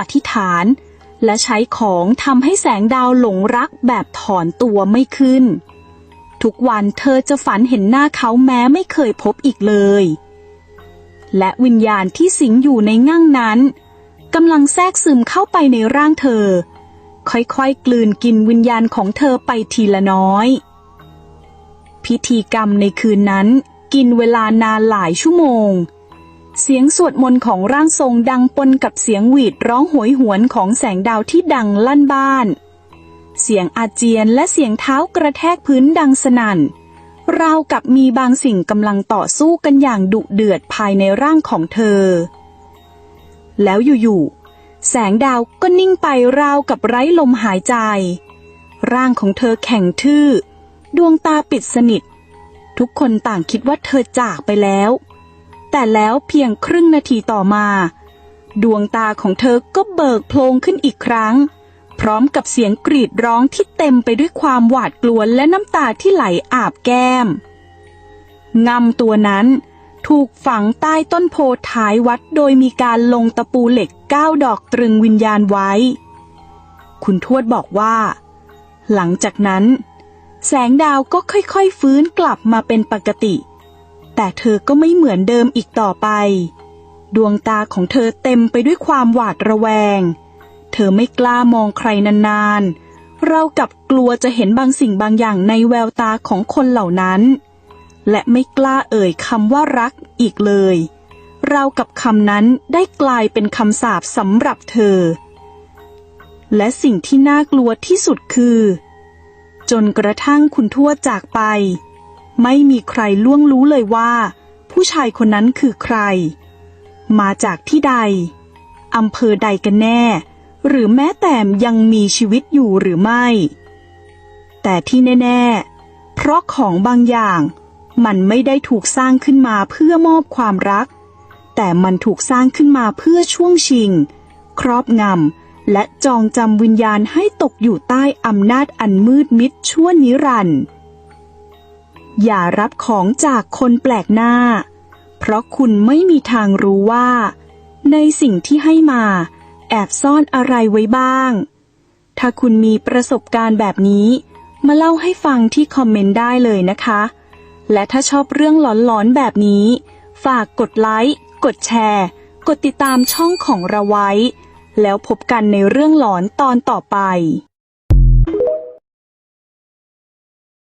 อธิษฐาน และใช้ของทำให้แสงดาวหลงรักแบบถอนตัวไม่ขึ้น ทุกวันเธอจะฝันเห็นหน้าเขาแม้ไม่เคยพบอีกเลย และวิญญาณที่สิงอยู่ในง่างนั้นกำลังแทรกซึมเข้าไปในร่างเธอ ค่อยๆ กลืนกินวิญญาณของเธอไปทีละน้อย พิธีกรรมในคืนนั้นกินเวลานานหลายชั่วโมง เสียงสวดมนต์ของร่างทรงดังปนกับเสียงหวีดร้องโหยหวนของแสงดาวที่ดังลั่นบ้าน เสียงอาเจียนและเสียงเท้ากระแทกพื้นดังสนั่น ราวกับมีบางสิ่งกำลังต่อสู้กันอย่างดุเดือดภายในร่างของเธอ แล้วอยู่ๆ แสงดาวก็นิ่งไปราวกับไร้ลมหายใจ ร่างของเธอแข็งทื่อ ดวงตาปิดสนิท ทุกคนต่างคิดว่าเธอจากไปแล้ว แต่แล้วเพียงครึ่งนาทีต่อมา ดวงตาของเธอก็เบิกโพลงขึ้นอีกครั้ง พร้อมกับเสียงกรีดร้องที่เต็มไปด้วยความหวาดกลัวและน้ำตาที่ไหลอาบแก้มงำตัวนั้นถูกฝังใต้ต้นโพท้ายวัดโดยมีการลงตะปูเหล็กก้าดอกตรึงวิญญาณไว้ คุณทวดบอกว่า หลังจากนั้น แสงดาวก็ค่อยๆฟื้นกลับมาเป็นปกติ แต่เธอก็ไม่เหมือนเดิมอีกต่อไป ดวงตาของเธอเต็มไปด้วยความหวาดระแวง เธอไม่กล้ามองใครนานๆ เรากับกลัวจะเห็นบางสิ่งบางอย่างในแววตาของคนเหล่านั้น และไม่กล้าเอ่ยคำว่ารักอีกเลย เรากับคำนั้นได้กลายเป็นคำสาปสำหรับเธอ และสิ่งที่น่ากลัวที่สุดคือ จนกระทั่งคุณทั่วจากไป ไม่มีใครล่วงรู้เลยว่า ผู้ชายคนนั้นคือใคร มาจากที่ใดอำเภอใดกันแน่ หรือแม้แต่ยังมีชีวิตอยู่หรือไม่ แต่ที่แน่ ๆ เพราะของบางอย่างมันไม่ได้ถูกสร้างขึ้นมาเพื่อมอบความรัก แต่มันถูกสร้างขึ้นมาเพื่อช่วงชิง ครอบงำและจองจำวิญญาณให้ตกอยู่ใต้อำนาจอันมืดมิดชั่วนิรันดร์ อย่ารับของจากคนแปลกหน้า เพราะคุณไม่มีทางรู้ว่า ในสิ่งที่ให้มาแอบซ่อนอะไรไว้บ้าง ถ้าคุณมีประสบการณ์แบบนี้ มาเล่าให้ฟังที่คอมเมนต์ได้เลยนะคะ และถ้าชอบเรื่องหลอนๆแบบนี้ ฝากกดไลค์ กดแชร์ กดติดตามช่องของเราไว้ แล้วพบกันในเรื่องหลอนตอนต่อไป